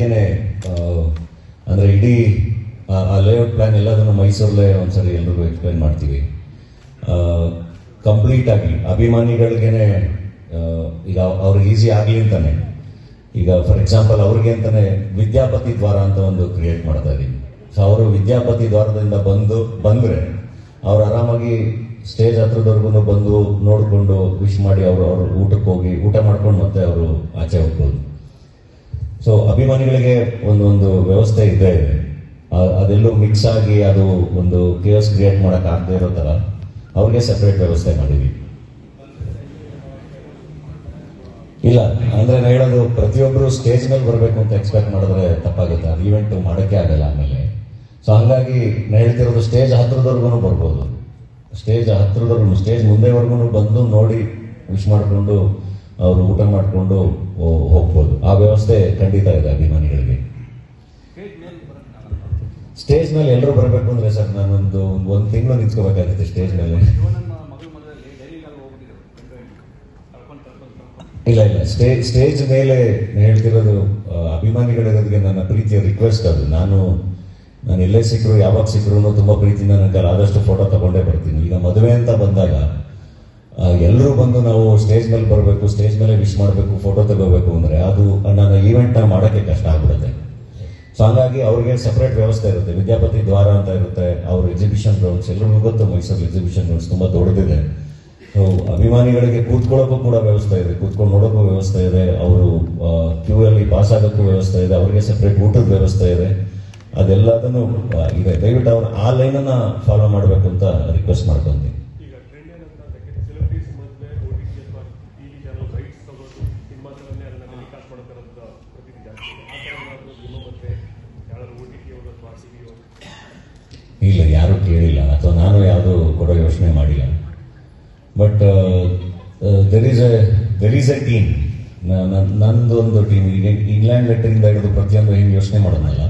ಅದಕ್ಕೇನೆ ಅಂದರೆ ಇಡೀ, ಆ- ಲೇಔಟ್ ಪ್ಲಾನ್ ಎಲ್ಲದನ್ನು ಮೈಸೂರಲ್ಲೇ ಒಂದ್ಸರಿ ಎಲ್ರಿಗೂ ಎಕ್ಸ್ಪ್ಲೈನ್ ಮಾಡ್ತೀವಿ. ಕಂಪ್ಲೀಟ್ ಆಗಿ ಅಭಿಮಾನಿಗಳಿಗೇನೆ ಈಗ ಅವ್ರಿಗೆ ಈಸಿ ಆಗಲಿ ಅಂತಾನೆ. ಈಗ ಫಾರ್ ಎಕ್ಸಾಂಪಲ್ ಅವ್ರಿಗೆ ಅಂತಾನೆ ವಿದ್ಯಾಪತಿ ದ್ವಾರ ಅಂತ ಒಂದು ಕ್ರಿಯೇಟ್ ಮಾಡ್ತಾ ಇದ್ದೀವಿ ಸೊ ಅವರು ವಿದ್ಯಾಪತಿ ದ್ವಾರದಿಂದ ಬಂದು, ಬಂದರೆ ಅವ್ರು ಆರಾಮಾಗಿ ಸ್ಟೇಜ್ ಹತ್ರದವರೆಗೂ ಬಂದು ನೋಡಿಕೊಂಡು ವಿಶ್ ಮಾಡಿ ಅವರು ಅವರು ಊಟಕ್ಕೆ ಹೋಗಿ ಊಟ ಮಾಡ್ಕೊಂಡು ಮತ್ತೆ ಅವರು ಆಚೆ ಹೋಗ್ಬೋದು. ಅಭಿಮಾನಿಗಳಿಗೆ ಒಂದೊಂದು ವ್ಯವಸ್ಥೆ ಇದೆ. ಆ- ಅದೆಲ್ಲೂ ಮಿಕ್ಸ್ ಆಗಿ ಅದು ಒಂದು ಕೇಸ್ ಕ್ರಿಯೇಟ್ ಮಾಡಕ್ ಆಗದೆ ಇರೋ ತರ ಅವ್ರಿಗೆ ಸೆಪರೇಟ್ ವ್ಯವಸ್ಥೆ ಮಾಡಿದ್ವಿ. ಇಲ್ಲ, ಅಂದ್ರೆ ಹೇಳೋದು ಪ್ರತಿಯೊಬ್ಬರು ಸ್ಟೇಜ್ ಮೇಲೆ ಬರಬೇಕು ಅಂತ ಎಕ್ಸ್ಪೆಕ್ಟ್ ಮಾಡಿದ್ರೆ ತಪ್ಪಾಗುತ್ತೆ. ಅದು ಈವೆಂಟ್ ಮಾಡೋಕ್ಕೆ ಆಗಲ್ಲ ಆಮೇಲೆ. ಸೊ ಹಂಗಾಗಿ ನಾ ಹೇಳ್ತಿರೋದು ಸ್ಟೇಜ್ ಹತ್ರದವರೆಗೂ ಬರ್ಬೋದು. ಸ್ಟೇಜ್ ಹತ್ರದವರೆಗೂ ಸ್ಟೇಜ್ ಮುಂದೆವರೆಗೂ ಬಂದು ನೋಡಿ ವಿಶ್ ಮಾಡಿಕೊಂಡು, ಅವರು ಊಟ ಮಾಡಿಕೊಂಡು ಹೋಗ್ಬೋದು. ವ್ಯವಸ್ಥೆ ಖಂಡಿತ ಇದೆ ಅಭಿಮಾನಿಗಳಿಗೆ. ಸ್ಟೇಜ್ ಮೇಲೆ ಎಲ್ಲರೂ ಬರಬೇಕು ಅಂದ್ರೆ ಸರ್, ನಾನೊಂದು ಒಂದು ತಿಂಗಳು ನಿಂತ್ಕೋಬೇಕಾಗುತ್ತೆ ಸ್ಟೇಜ್ ಮೇಲೆ ಇಲ್ಲ ಇಲ್ಲ ಸ್ಟೇಜ್ ಸ್ಟೇಜ್ ಮೇಲೆ ಹೇಳ್ತಿರೋದು ಅಭಿಮಾನಿಗಳಿಗೆ ನನ್ನ ಪ್ರೀತಿಯ ರಿಕ್ವೆಸ್ಟ್ ಅದು. ನಾನು ನಾನು ಎಲ್ಲೇ ಸಿಕ್ಕರು ಯಾವಾಗ ಸಿಕ್ಕರು ತುಂಬಾ ಪ್ರೀತಿಯಿಂದ ನನ್ನ ಆದಷ್ಟು ಫೋಟೋ ತಗೊಂಡೇ ಬರ್ತೀನಿ. ಈಗ ಮದುವೆ ಅಂತ ಬಂದಾಗ ಎಲ್ಲರೂ ಬಂದು ನಾವು ಸ್ಟೇಜ್ ಮೇಲೆ ಬರಬೇಕು ಸ್ಟೇಜ್ ಮೇಲೆ ವಿಶ್ ಮಾಡಬೇಕು ಫೋಟೋ ತಗೋಬೇಕು ಅಂದ್ರೆ ಅದು ನನ್ನ ಈವೆಂಟ್ನ ಮಾಡೋಕ್ಕೆ ಕಷ್ಟ ಆಗ್ಬಿಡುತ್ತೆ. ಸೊ ಹಂಗಾಗಿ ಅವ್ರಿಗೆ ಸಪ್ರೇಟ್ ವ್ಯವಸ್ಥೆ ಇರುತ್ತೆ. ವಿದ್ಯಾಪತಿ ದ್ವಾರ ಅಂತ ಇರುತ್ತೆ, ಅವ್ರ ಎಕ್ಸಿಬಿಷನ್ ಗ್ರೌಂಡ್ಸ್ ಎಲ್ಲರಿಗೂ ಗೊತ್ತು ಮೈಸೂರು ಎಕ್ಸಿಬಿಷನ್ ಗ್ರೌಂಡ್ಸ್ ತುಂಬಾ ದೊಡ್ಡದಿದೆ. ಸೊ ಅಭಿಮಾನಿಗಳಿಗೆ ಕೂತ್ಕೊಳ್ಳೋಕ್ಕೂ ಕೂಡ ವ್ಯವಸ್ಥೆ ಇದೆ, ಕೂತ್ಕೊಂಡು ನೋಡೋಕ್ಕೂ ವ್ಯವಸ್ಥೆ ಇದೆ, ಅವರು ಕ್ಯೂ ಅಲ್ಲಿ ಪಾಸ್ ಆಗೋಕ್ಕೂ ವ್ಯವಸ್ಥೆ ಇದೆ, ಅವರಿಗೆ ಸಪ್ರೇಟ್ ಊಟದ ವ್ಯವಸ್ಥೆ ಇದೆ. ಅದೆಲ್ಲದನ್ನು ಇದೆ. ದಯವಿಟ್ಟು ಅವರು ಆ ಲೈನನ್ನು ಫಾಲೋ ಮಾಡಬೇಕು ಅಂತ ರಿಕ್ವೆಸ್ಟ್ ಅದನ್ನ ಟೆಲಿಕಾಸ್ಟ್ ಮಾಡೋ ಪ್ರತಿನಿಧಿ ಜಾಸ್ತಿ ಮತ್ತೆ ಯಾರು ಓ ಟಿ ಟಿ ಅಥವಾ ಟಿ ವಿ ಇಲ್ಲ, ಯಾರು ಕೇಳಿಲ್ಲ ಅಥವಾ ನಾನು ಯಾವುದು ಕೊಡೋ ಯೋಚನೆ ಮಾಡಿಲ್ಲ. But there is a there is a team ನಂದೊಂದು ಟೀಮ್ ಇಂಗ್ಲೆಂಡ್ ಲೆಟರಿಂದ ಹಿಡಿದು ಪ್ರತಿಯೊಂದು ಹಿಂಗೆ ಯೋಚನೆ ಮಾಡೋಣಲ್ಲ.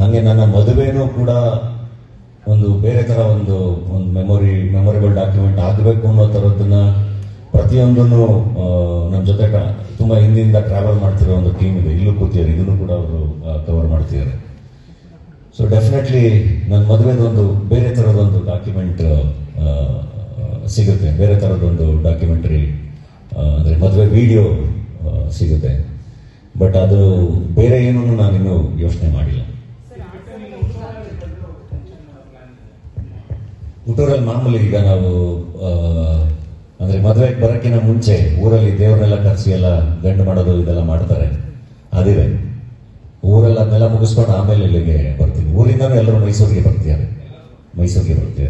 ಹಾಗೆ ನನ್ನ ಮದುವೆನೂ ಕೂಡ ಒಂದು ಬೇರೆ ಥರ ಒಂದು ಒಂದು ಮೆಮೊರಿ ಮೆಮೊರೇಬಲ್ ಡಾಕ್ಯುಮೆಂಟ್ ಆಗಬೇಕು ಅನ್ನೋ ಥರದ್ದನ್ನು ಪ್ರತಿಯೊಂದನ್ನು ನಮ್ಮ ಜೊತೆ ತುಂಬ ಹಿಂದಿಂದ ಟ್ರಾವೆಲ್ ಮಾಡ್ತಿರೋ ಒಂದು ಟೀಮ್ ಇದೆ. ಇಲ್ಲೂ ಕೂತಿದ್ದಾರೆ. ಇದನ್ನು ಕೂಡ ಅವರು ಕವರ್ ಮಾಡ್ತಿದ್ದಾರೆ. ಸೊ ಡೆಫಿನೆಟ್ಲಿ ನನ್ನ ಮದುವೆದೊಂದು, ಬೇರೆ ಥರದೊಂದು ಡಾಕ್ಯುಮೆಂಟ್ ಸಿಗುತ್ತೆ. ಬೇರೆ ಥರದೊಂದು ಡಾಕ್ಯುಮೆಂಟ್ರಿ ಅಂದರೆ ಮದುವೆ ವಿಡಿಯೋ ಸಿಗುತ್ತೆ. ಬಟ್ ಅದು ಬೇರೆ ಏನೂ ನಾನಿನ್ನೂ ಯೋಚನೆ ಮಾಡಿಲ್ಲ. ಹುಟ್ಟೂರಲ್ಲಿ ಮಾಮೂಲಿ ಈಗ ನಾವು ಅಂದ್ರೆ ಮದುವೆಗೆ ಬರೋಕ್ಕಿಂತ ಮುಂಚೆ ಊರಲ್ಲಿ ದೇವ್ರನ್ನೆಲ್ಲ ಕರೆಸಿ ಎಲ್ಲ ಗಂಡು ಮಾಡೋದು ಇದೆಲ್ಲ ಮಾಡ್ತಾರೆ. ಅದಿದೆ. ಊರೆಲ್ಲ ಅದನ್ನೆಲ್ಲ ಮುಗಿಸ್ಕೊಂಡು ಆಮೇಲೆ ಇಲ್ಲಿಗೆ ಬರ್ತೀನಿ. ಊರಿಂದನೂ ಎಲ್ಲರೂ ಮೈಸೂರಿಗೆ ಬರ್ತೀಯ? ಮೈಸೂರಿಗೆ ಬರ್ತೀಯ